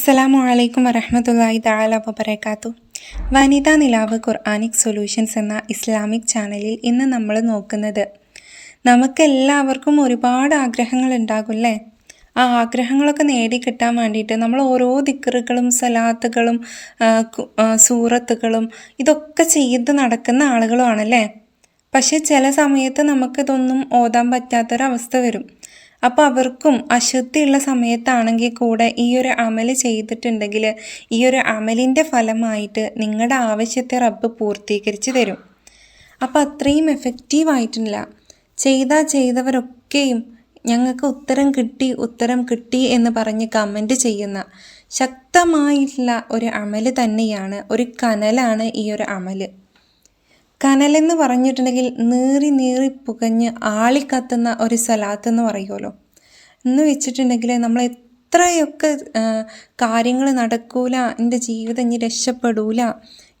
അസ്സലാമു അലൈക്കും വറഹമത്തല്ലാഹി തആല വബർക്കാത്തു വനിതാ നിലാവ് ഖുർആാനിക് സൊല്യൂഷൻസ് എന്ന ഇസ്ലാമിക് ചാനലിൽ ഇന്ന് നമ്മൾ നോക്കുന്നത് നമുക്കെല്ലാവർക്കും ഒരുപാട് ആഗ്രഹങ്ങൾ ഉണ്ടാകുമല്ലേ ആ ആഗ്രഹങ്ങളൊക്കെ നേടിക്കിട്ടാൻ വേണ്ടിയിട്ട് നമ്മൾ ഓരോ ദിക്കറുകളും സലാത്തുകളും സൂറത്തുകളും ഇതൊക്കെ ചെയ്ത് നടക്കുന്ന ആളുകളുമാണല്ലേ? പക്ഷേ ചില സമയത്ത് നമുക്കിതൊന്നും ഓതാൻ പറ്റാത്തൊരവസ്ഥ വരും. അപ്പോൾ അവർക്കും അശുദ്ധിയുള്ള സമയത്താണെങ്കിൽ കൂടെ ഈ ഒരു അമൽ ചെയ്തിട്ടുണ്ടെങ്കിൽ ഈ ഒരു അമലിന്റെ ഫലമായിട്ട് നിങ്ങളുടെ ആവശ്യത്തെ റബ്ബ് പൂർത്തീകരിച്ച് തരും. അപ്പോൾ അത്രയും എഫക്റ്റീവ് ആയിട്ടില്ല. ചെയ്താൽ ചെയ്തവരൊക്കെയും ഞങ്ങൾക്ക് ഉത്തരം കിട്ടി ഉത്തരം കിട്ടി എന്ന് പറഞ്ഞ് കമന്റ് ചെയ്യുന്ന ശക്തമായിട്ടുള്ള ഒരു അമൽ തന്നെയാണ് ഒരു കനലാണ് ഈ ഒരു അമൽ കനലെന്ന് പറഞ്ഞിട്ടുണ്ടെങ്കിൽ നീറി നീറി പുകഞ്ഞ് ആളിക്കത്തുന്ന ഒരു സ്ഥലത്ത് എന്ന് പറയുമല്ലോ. എന്ന് വെച്ചിട്ടുണ്ടെങ്കിൽ നമ്മൾ എത്രയൊക്കെ കാര്യങ്ങൾ നടക്കൂല എന്റെ ജീവിതം ഇനി രക്ഷപ്പെടൂല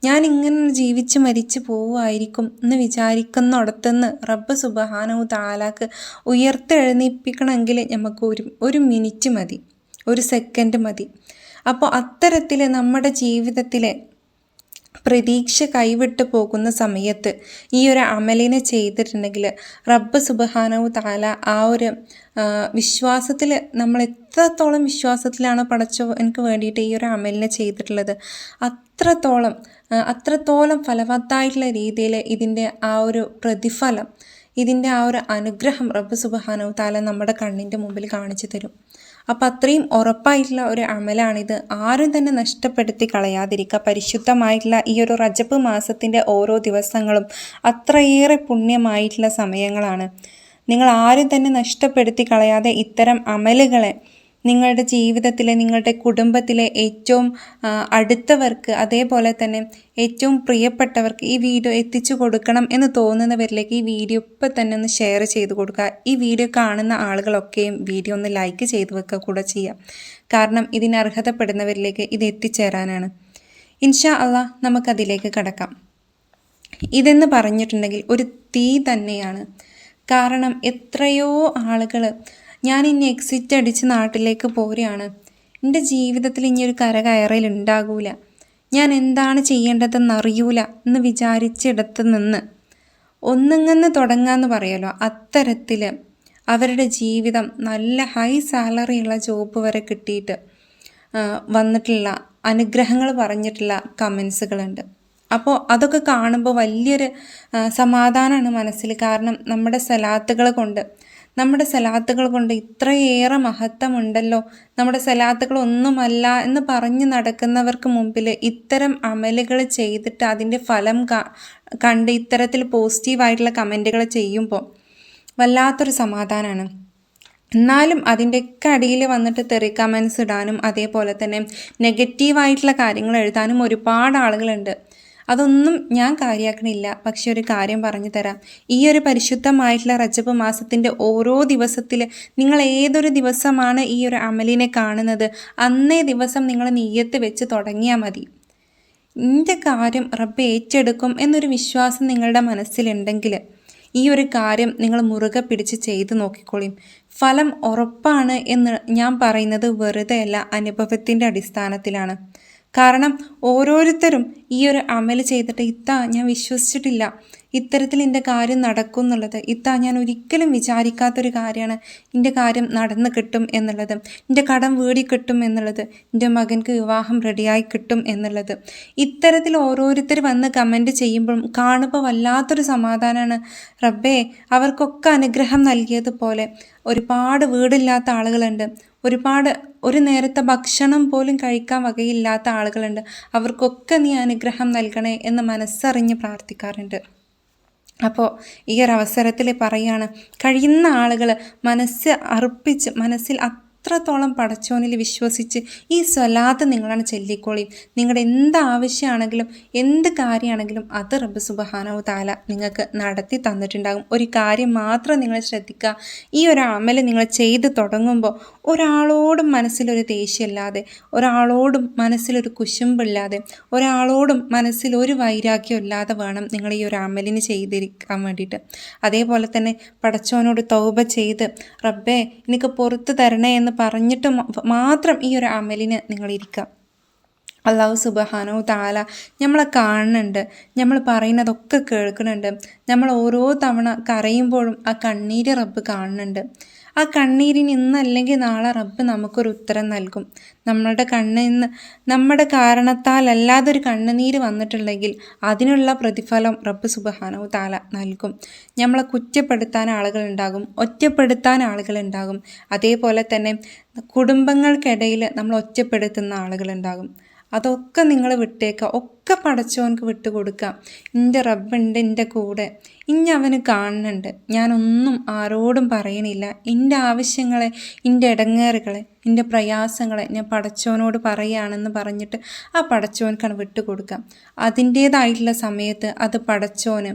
ഞാൻ ഇങ്ങനെ ജീവിച്ച് മരിച്ചു പോവുമായിരിക്കും എന്ന് വിചാരിക്കുന്നിടത്തുനിന്ന് റബ്ബ് സുബഹാനവും താലാക്ക് ഉയർത്തെഴുന്നേൽപ്പിക്കണമെങ്കിൽ നമുക്ക് ഒരു ഒരു മിനിറ്റ് മതി ഒരു സെക്കൻഡ് മതി. അപ്പോൾ അത്തരത്തിൽ നമ്മുടെ ജീവിതത്തിലെ പ്രതീക്ഷ കൈവിട്ട് പോകുന്ന സമയത്ത് ഈ ഒരു അമലിനെ ചെയ്തിട്ടുണ്ടെങ്കിൽ റബ്ബ് സുബഹാനവ് താല ആ ഒരു വിശ്വാസത്തിൽ നമ്മൾ എത്രത്തോളം വിശ്വാസത്തിലാണ് പടച്ചോ എനിക്ക് വേണ്ടിയിട്ട് ഈ ഒരു അമലിനെ ചെയ്തിട്ടുള്ളത്. അത്രത്തോളം അത്രത്തോളം ഫലവത്തായിട്ടുള്ള രീതിയിൽ ഇതിന്റെ ആ ഒരു പ്രതിഫലം ഇതിന്റെ ആ ഒരു അനുഗ്രഹം റബ്ബ് സുബഹാനവ് താല നമ്മുടെ കണ്ണിന്റെ മുമ്പിൽ കാണിച്ചു തരും. അപ്പം അത്രയും ഉറപ്പായിട്ടുള്ള ഒരു അമലാണിത്. ആരും തന്നെ നഷ്ടപ്പെടുത്തി കളയാതിരിക്കുക പരിശുദ്ധമായിട്ടുള്ള ഈ ഒരു റജപ്പ് മാസത്തിന്റെ ഓരോ ദിവസങ്ങളും അത്രയേറെ പുണ്യമായിട്ടുള്ള സമയങ്ങളാണ്. നിങ്ങൾ ആരും തന്നെ നഷ്ടപ്പെടുത്തി കളയാതെ ഇത്തരം അമലുകളെ നിങ്ങളുടെ ജീവിതത്തിലെ നിങ്ങളുടെ കുടുംബത്തിലെ ഏറ്റവും അടുത്തവർക്ക് അതേപോലെ തന്നെ ഏറ്റവും പ്രിയപ്പെട്ടവർക്ക് ഈ വീഡിയോ എത്തിച്ചു കൊടുക്കണം എന്ന് തോന്നുന്നവരിലേക്ക് ഈ വീഡിയോ ഇപ്പം തന്നെ ഒന്ന് ഷെയർ ചെയ്ത് കൊടുക്കുക. ഈ വീഡിയോ കാണുന്ന ആളുകളൊക്കെയും വീഡിയോ ഒന്ന് ലൈക്ക് ചെയ്ത് വെക്കുക കൂടെ ചെയ്യാം. കാരണം ഇതിന് അർഹതപ്പെടുന്നവരിലേക്ക് ഇത് എത്തിച്ചേരാനാണ്. ഇൻഷാ അല്ല നമുക്കതിലേക്ക് കടക്കാം. ഇതെന്ന് പറഞ്ഞിട്ടുണ്ടെങ്കിൽ ഒരു തീ തന്നെയാണ്. കാരണം എത്രയോ ആളുകൾ ഞാൻ ഇനി എക്സിറ്റ് അടിച്ച് നാട്ടിലേക്ക് പോരുകയാണ്. എന്റെ ജീവിതത്തിൽ ഇനി ഒരു കരകയറൽ ഉണ്ടാകൂല. ഞാൻ എന്താണ് ചെയ്യേണ്ടതെന്ന് അറിയൂല എന്ന് വിചാരിച്ചിടത്ത് നിന്ന്. ഒന്നിങ്ങന്ന് തുടങ്ങാന്ന് പറയുമല്ലോ അത്തരത്തിൽ അവരുടെ ജീവിതം നല്ല ഹൈ സാലറിയുള്ള ജോബ് വരെ കിട്ടിയിട്ട് വന്നിട്ടുള്ള അനുഗ്രഹങ്ങൾ പറഞ്ഞിട്ടുള്ള കമൻസുകളുണ്ട് അപ്പോൾ അതൊക്കെ കാണുമ്പോൾ വലിയൊരു സമാധാനമാണ് മനസ്സിൽ. കാരണം നമ്മുടെ സലാത്തുകൾ കൊണ്ട് നമ്മുടെ സലാത്തുകൾ കൊണ്ട് ഇത്രയേറെ മഹത്വമുണ്ടല്ലോ. നമ്മുടെ സലാത്തുകൾ ഒന്നുമല്ല എന്ന് പറഞ്ഞു നടക്കുന്നവർക്ക് മുമ്പിൽ ഇത്തരം അമലുകൾ ചെയ്തിട്ട് അതിന്റെ ഫലം കണ്ട് ഇത്തരത്തിൽ പോസിറ്റീവായിട്ടുള്ള കമന്റുകൾ ചെയ്യുമ്പോൾ വല്ലാത്തൊരു സമാധാനമാണ് എന്നാലും അതിന്റെയൊക്കെ അടിയിൽ വന്നിട്ട് തെറി കമൻസ് ഇടാനും അതേപോലെ തന്നെ നെഗറ്റീവായിട്ടുള്ള കാര്യങ്ങൾ എഴുതാനും ഒരുപാട് ആളുകളുണ്ട്. അതൊന്നും ഞാൻ കാര്യമാക്കണില്ല പക്ഷെ ഒരു കാര്യം പറഞ്ഞു തരാം. ഈ ഒരു പരിശുദ്ധമായിട്ടുള്ള റജബ് മാസത്തിന്റെ ഓരോ ദിവസത്തിൽ നിങ്ങൾ ഏതൊരു ദിവസമാണ് ഈ ഒരു അമലിനെ കാണുന്നത്? അന്നേ ദിവസം നിങ്ങൾ നെയ്യത്ത് വെച്ച് തുടങ്ങിയാൽ മതി. എന്റെ കാര്യം റബ്ബ് ഏറ്റെടുക്കും എന്നൊരു വിശ്വാസം നിങ്ങളുടെ മനസ്സിലുണ്ടെങ്കിൽ ഈ ഒരു കാര്യം നിങ്ങൾ മുറുകെ പിടിച്ച് ചെയ്ത് നോക്കിക്കോളിയും ഫലം ഉറപ്പാണ് എന്ന് ഞാൻ പറയുന്നത് വെറുതെയല്ല അനുഭവത്തിന്റെ അടിസ്ഥാനത്തിലാണ്. കാരണം ഓരോരുത്തരും ഈ ഒരു അമൽ ചെയ്തിട്ട് ഇത്ത ഞാൻ വിശ്വസിച്ചിട്ടില്ല. ഇത്തരത്തിൽ എന്റെ കാര്യം നടക്കും എന്നുള്ളത്. ഇത്ത ഞാൻ ഒരിക്കലും വിചാരിക്കാത്തൊരു കാര്യമാണ് എന്റെ കാര്യം നടന്ന് കിട്ടും എന്നുള്ളത്. എന്റെ കടം വീടി കിട്ടും എന്നുള്ളത്. എന്റെ മകൻക്ക് വിവാഹം റെഡിയായി കിട്ടും എന്നുള്ളത്. ഇത്തരത്തിൽ ഓരോരുത്തർ വന്ന് കമന്റ് ചെയ്യുമ്പോഴും കാണുമ്പോൾ വല്ലാത്തൊരു സമാധാനമാണ് റബ്ബേ അവർക്കൊക്കെ അനുഗ്രഹം നൽകിയതുപോലെ ഒരുപാട് വീടില്ലാത്ത ആളുകളുണ്ട്. ഒരുപാട് ഒരു നേരത്തെ ഭക്ഷണം പോലും കഴിക്കാൻ വകയില്ലാത്ത ആളുകളുണ്ട്. അവർക്കൊക്കെ നീ അനുഗ്രഹം നൽകണേ എന്ന് മനസ്സറിഞ്ഞ് പ്രാർത്ഥിക്കാറുണ്ട്. അപ്പോൾ ഈ ഒരു അവസരത്തിൽ പറയാണ് കഴിയുന്ന ആളുകൾ മനസ്സ് അർപ്പിച്ച് മനസ്സിൽ അത്രത്തോളം പടച്ചോനിൽ വിശ്വസിച്ച് ഈ സ്വലാത്ത് നിങ്ങളാണ് ചൊല്ലിക്കോളിയും നിങ്ങളുടെ എന്ത് ആവശ്യമാണെങ്കിലും എന്ത് കാര്യമാണെങ്കിലും അത് റബ്ബ് സുബഹാനവ് താല നിങ്ങൾക്ക് നടത്തി തന്നിട്ടുണ്ടാകും. ഒരു കാര്യം മാത്രം നിങ്ങൾ ശ്രദ്ധിക്കുക ഈ ഒരു അമൽ നിങ്ങൾ ചെയ്ത് തുടങ്ങുമ്പോൾ ഒരാളോടും മനസ്സിലൊരു ദേഷ്യമില്ലാതെ ഒരാളോടും മനസ്സിലൊരു കുശുമ്പില്ലാതെ ഒരാളോടും മനസ്സിൽ ഒരു വൈരാഗ്യം ഇല്ലാതെ വേണം നിങ്ങൾ ഈ ഒരു അമലിന് ചെയ്തിരിക്കാൻ വേണ്ടിയിട്ട്. അതേപോലെ തന്നെ പടച്ചോനോട് തൗബ ചെയ്ത് റബ്ബേ എനിക്ക് പുറത്ത് തരണേ എന്ന് എന്ന് പറഞ്ഞിട്ട് മാത്രം ഈ ഒരു അമലിന് നിങ്ങളിരിക്കുക അള്ളാഹു സുബഹാനോ താല നമ്മളെ കാണുന്നുണ്ട്. നമ്മൾ പറയുന്നതൊക്കെ കേൾക്കുന്നുണ്ട്. നമ്മൾ ഓരോ തവണ കരയുമ്പോഴും ആ കണ്ണീര് റബ്ബ് കാണുന്നുണ്ട്. ആ കണ്ണീരിന് ഇന്നല്ലെങ്കിൽ നാളെ റബ്ബ് നമുക്കൊരു ഉത്തരം നൽകും. നമ്മളുടെ കണ്ണിൽ നിന്ന് നമ്മുടെ കാരണത്താൽ അല്ലാതൊരു കണ്ണുനീര് വന്നിട്ടുണ്ടെങ്കിൽ അതിനുള്ള പ്രതിഫലം റബ്ബ് സുബഹാനോ താല നൽകും. നമ്മളെ കുറ്റപ്പെടുത്താൻ ആളുകളുണ്ടാകും ഒറ്റപ്പെടുത്താൻ ആളുകളുണ്ടാകും അതേപോലെ തന്നെ കുടുംബങ്ങൾക്കിടയിൽ നമ്മൾ ഒറ്റപ്പെടുത്തുന്ന ആളുകളുണ്ടാകും അതൊക്കെ നിങ്ങൾ വിട്ടേക്കുക. ഒക്കെ പടച്ചോനക്ക് വിട്ടുകൊടുക്കാം. എന്റെ റബ്ബുണ്ട് എന്റെ കൂടെ. ഇനി അവന് കാണുന്നുണ്ട് ഞാനൊന്നും ആരോടും പറയണില്ല. എന്റെ ആവശ്യങ്ങളെ എന്റെ ഇടങ്ങേറുകളെ എന്റെ പ്രയാസങ്ങളെ ഞാൻ പടച്ചോനോട് പറയുകയാണെന്ന് പറഞ്ഞിട്ട് ആ പടച്ചോനക്കാണ് വിട്ടുകൊടുക്കാം. അതിന്റേതായിട്ടുള്ള സമയത്ത് അത് പടച്ചോന്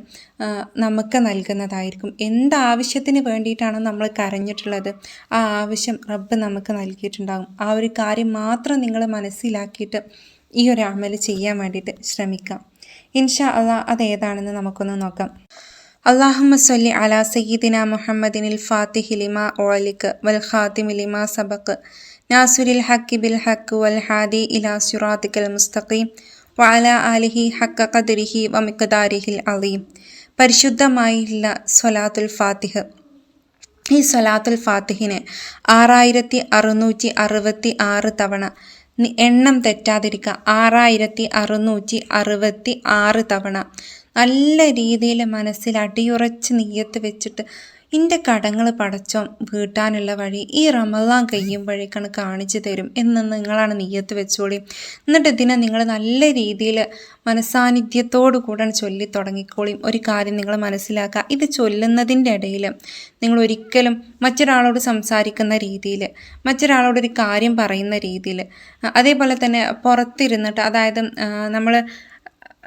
നമുക്ക് നൽകുന്നതായിരിക്കും. എന്താവശ്യത്തിന് വേണ്ടിയിട്ടാണോ നമ്മൾ കരഞ്ഞിട്ടുള്ളത് ആ ആവശ്യം റബ്ബ് നമുക്ക് നൽകിയിട്ടുണ്ടാകും. ആ ഒരു കാര്യം മാത്രം നിങ്ങൾ മനസ്സിലാക്കിയിട്ട് ഈ ഒരു അമൽ ചെയ്യാൻ വേണ്ടിയിട്ട് ശ്രമിക്കാം. ഇൻഷാ അള്ളാഹ് അതേതാണെന്ന് നമുക്കൊന്ന് നോക്കാം. അള്ളാഹുമ്മ സല്ലി അലാ സയ്യിദിന മുഹമ്മദിനിൽ ഫാത്തിഹി ലിമ ഓലിക്ക് വൽ ഖാത്തിമി ലിമ സബക്ക് നാസുരിൽ ഹക്കി ബിൽ ഹക്ക് വൽ ഹാദി ഇലാ സുറാത്തിക്കൽ മുസ്തഖീം വാല ആലിഹി ഹക്ക കദുരിഹി വമിക്കദാരിഹിൽ അലീം. പരിശുദ്ധമായുള്ള സ്വലാത്തുൽ ഫാത്തിഹ്. ഈ സ്വലാത്തുൽ ഫാത്തിഹിനെ ആറായിരത്തി അറുന്നൂറ്റി അറുപത്തി ആറ് തവണ എണ്ണം തെറ്റാതിരിക്കുക ആറായിരത്തി അറുന്നൂറ്റി അറുപത്തി ആറ് തവണ. നല്ല രീതിയിൽ മനസ്സിൽ അടിയുറച്ച് നെയ്യത്ത് വെച്ചിട്ട് എന്റെ കടങ്ങൾ പടച്ചോം വീട്ടാനുള്ള വഴി ഈ റമദാൻ കഴിയുമ്പോഴേക്കാണ് കാണിച്ചു തരും എന്ന് നിങ്ങളാണ് നെയ്യത്ത് വെച്ചോളി. എന്നിട്ട് ഇതിനെ നിങ്ങൾ നല്ല രീതിയിൽ മനസാന്നിധ്യത്തോടു കൂടെ ചൊല്ലി തുടങ്ങിക്കോളിയും ഒരു കാര്യം നിങ്ങൾ മനസ്സിലാക്കുക. ഇത് ചൊല്ലുന്നതിന്റെ ഇടയിൽ നിങ്ങൾ ഒരിക്കലും മറ്റൊരാളോട് സംസാരിക്കുന്ന രീതിയിൽ മറ്റൊരാളോടൊരു കാര്യം പറയുന്ന രീതിയിൽ അതേപോലെ തന്നെ പുറത്തിരുന്നിട്ട് അതായത് നമ്മൾ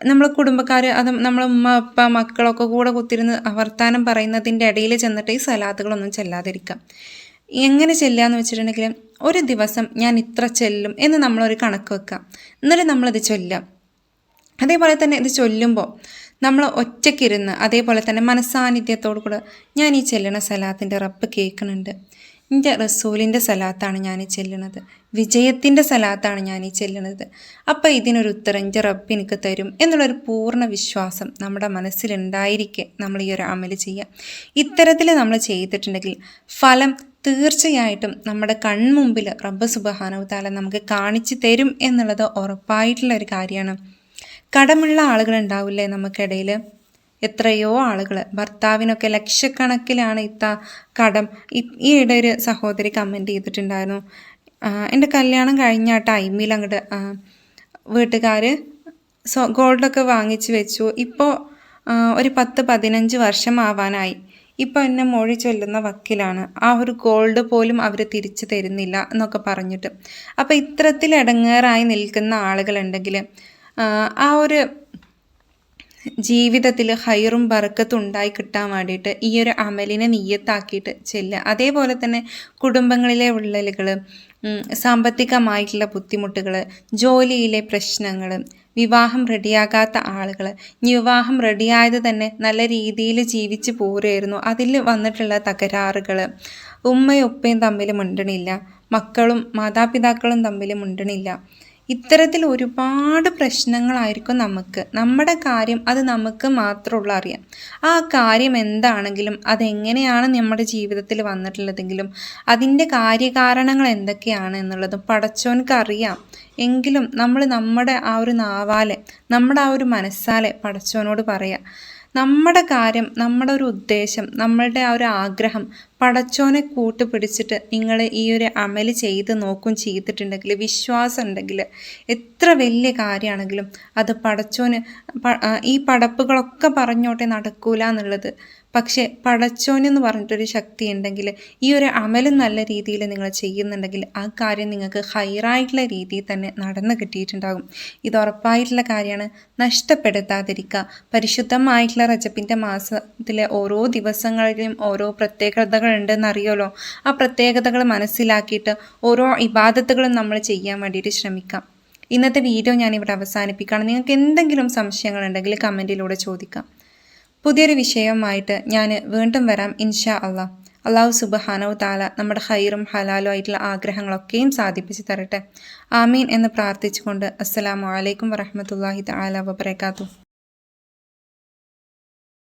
നമ്മൾ കുടുംബക്കാർ അത് നമ്മളെ ഉമ്മ അപ്പ മക്കളൊക്കെ കൂടെ കുത്തിരുന്ന് വർത്താനം പറയുന്നതിന്റെ ഇടയിൽ ചെന്നിട്ട് ഈ സലാത്തുകളൊന്നും ചെല്ലാതിരിക്കാം. എങ്ങനെ ചെല്ലുക വെച്ചിട്ടുണ്ടെങ്കിൽ ഒരു ദിവസം ഞാൻ ഇത്ര ചെല്ലും എന്ന് നമ്മളൊരു കണക്ക് വെക്കാം. എന്നിട്ട് നമ്മളത് ചൊല്ലാം. അതേപോലെ തന്നെ ഇത് ചൊല്ലുമ്പോൾ നമ്മൾ ഒറ്റയ്ക്കിരുന്ന് അതേപോലെ തന്നെ മനസ്സാന്നിധ്യത്തോടു കൂടെ ഞാൻ ഈ ചെല്ലണ സലാത്തിന്റെ റപ്പ് കേൾക്കുന്നുണ്ട് എന്റെ റസൂലിന്റെ സലാത്താണ് ഞാൻ ചെല്ലുന്നത്. വിജയത്തിന്റെ സലാത്താണ് ഞാൻ ഈ ചെല്ലുന്നത്. അപ്പോൾ ഇതിനൊരു ഉത്തരം എന്റെ റബ്ബ് എനിക്ക് തരും എന്നുള്ളൊരു പൂർണ വിശ്വാസം നമ്മുടെ മനസ്സിലുണ്ടായിരിക്കെ നമ്മൾ ഈ ഒരു അമൽ ചെയ്യാം. ഇത്തരത്തിൽ നമ്മൾ ചെയ്തിട്ടുണ്ടെങ്കിൽ ഫലം തീർച്ചയായിട്ടും നമ്മുടെ കൺമുമ്പിൽ റബ്ബ് സുബഹാനവതാല നമുക്ക് കാണിച്ചു തരും എന്നുള്ളത് ഉറപ്പായിട്ടുള്ള ഒരു കാര്യമാണ് കടമുള്ള ആളുകൾ ഉണ്ടാവില്ലേ നമുക്കിടയിൽ എത്രയോ ആളുകൾ ഭർത്താവിനൊക്കെ ലക്ഷക്കണക്കിലാണ് ഇത്ത കടം. ഈ ഇട ഒരു സഹോദരി കമന്റ് ചെയ്തിട്ടുണ്ടായിരുന്നു. എന്റെ കല്യാണം കഴിഞ്ഞ ടൈമിൽ അങ്ങോട്ട് വീട്ടുകാർ സോ ഗോൾഡൊക്കെ വാങ്ങിച്ച് വെച്ചു. ഇപ്പോൾ ഒരു പത്ത് പതിനഞ്ച് വർഷം ആവാനായി ഇപ്പോൾ എന്നെ മൊഴി ചൊല്ലുന്ന വക്കിലാണ്. ആ ഒരു ഗോൾഡ് പോലും അവർ തിരിച്ചു തരുന്നില്ല എന്നൊക്കെ പറഞ്ഞിട്ട്. അപ്പോൾ ഇത്തരത്തിൽ ഇടങ്ങേറായി നിൽക്കുന്ന ആളുകളുണ്ടെങ്കിൽ ആ ഒരു ജീവിതത്തിൽ ഹൈറും ബറക്കത്തും ഉണ്ടായി കിട്ടാൻ വേണ്ടിയിട്ട് ഈ ഒരു അമലിനെ നീയത്താക്കിയിട്ട് ചെല്ലുക. അതേപോലെ തന്നെ കുടുംബങ്ങളിലെ വിള്ളലുകൾ സാമ്പത്തികമായിട്ടുള്ള ബുദ്ധിമുട്ടുകൾ ജോലിയിലെ പ്രശ്നങ്ങൾ വിവാഹം റെഡിയാകാത്ത ആളുകൾ വിവാഹം റെഡിയായത് തന്നെ നല്ല രീതിയിൽ ജീവിച്ച് പോരായിരുന്നു അതിൽ വന്നിട്ടുള്ള തകരാറുകൾ ഉമ്മയും ഉപ്പയും തമ്മിൽ മുണ്ടണില്ല. മക്കളും മാതാപിതാക്കളും തമ്മിൽ മുണ്ടണില്ല. ഇത്തരത്തിൽ ഒരുപാട് പ്രശ്നങ്ങളായിരിക്കും നമുക്ക്. നമ്മുടെ കാര്യം അത് നമുക്ക് മാത്രമുള്ള അറിയാം. ആ കാര്യം എന്താണെങ്കിലും അതെങ്ങനെയാണ് നമ്മുടെ ജീവിതത്തിൽ വന്നിട്ടുള്ളതെങ്കിലും അതിന്റെ കാര്യകാരണങ്ങൾ എന്തൊക്കെയാണ് എന്നുള്ളതും പടച്ചോനക്ക് അറിയാം. എങ്കിലും നമ്മൾ നമ്മുടെ ആ ഒരു നാവാലെ നമ്മുടെ ആ ഒരു മനസ്സാലെ പടച്ചോനോട് പറയാം. നമ്മുടെ കാര്യം നമ്മുടെ ഒരു ഉദ്ദേശം നമ്മളുടെ ആ ഒരു ആഗ്രഹം പടച്ചോനെ കൂട്ടുപിടിച്ചിട്ട് നിങ്ങൾ ഈ ഒരു അമൽ ചെയ്ത് നോക്കും ചെയ്തിട്ടുണ്ടെങ്കിൽ വിശ്വാസം ഉണ്ടെങ്കിൽ എത്ര വലിയ കാര്യമാണെങ്കിലും അത് പടച്ചോന് ഈ പടപ്പുകളൊക്കെ പറഞ്ഞോട്ടെ നടക്കൂല എന്നുള്ളത് പക്ഷേ പടച്ചോനെന്ന് പറഞ്ഞിട്ടൊരു ശക്തി ഉണ്ടെങ്കിൽ ഈ ഒരു അമലും നല്ല രീതിയിൽ നിങ്ങൾ ചെയ്യുന്നുണ്ടെങ്കിൽ ആ കാര്യം നിങ്ങൾക്ക് ഹൈറായിട്ടുള്ള രീതിയിൽ തന്നെ നടന്നു കിട്ടിയിട്ടുണ്ടാകും. ഇത് ഉറപ്പായിട്ടുള്ള കാര്യമാണ്. നഷ്ടപ്പെടുത്താതിരിക്കുക. പരിശുദ്ധമായിട്ടുള്ള റജപ്പിന്റെ മാസത്തിലെ ഓരോ ദിവസങ്ങളിലും ഓരോ പ്രത്യേകതകൾ ഉണ്ടെന്നറിയാലോ ആ പ്രത്യേകതകൾ മനസ്സിലാക്കിയിട്ട് ഓരോ ഇബാദത്തുകളും നമ്മൾ ചെയ്യാൻ വേണ്ടിയിട്ട് ശ്രമിക്കാം. ഇന്നത്തെ വീഡിയോ ഞാനിവിടെ അവസാനിപ്പിക്കുകയാണ്. നിങ്ങൾക്ക് എന്തെങ്കിലും സംശയങ്ങളുണ്ടെങ്കിൽ കമന്റിലൂടെ ചോദിക്കാം. പുതിയൊരു വിഷയവുമായിട്ട് ഞാൻ വീണ്ടും വരാം ഇൻഷാ അള്ളാഹ് അള്ളാഹു സുബഹാനവ് താല നമ്മുടെ ഹൈറും ഹലാലും ആയിട്ടുള്ള ആഗ്രഹങ്ങളൊക്കെയും സാധിപ്പിച്ച് തരട്ടെ. ആമീൻ എന്ന് പ്രാർത്ഥിച്ചുകൊണ്ട് അസ്സലാമു അലൈക്കും വറഹമത്തല്ലാഹി താല വബർക്കാത്തു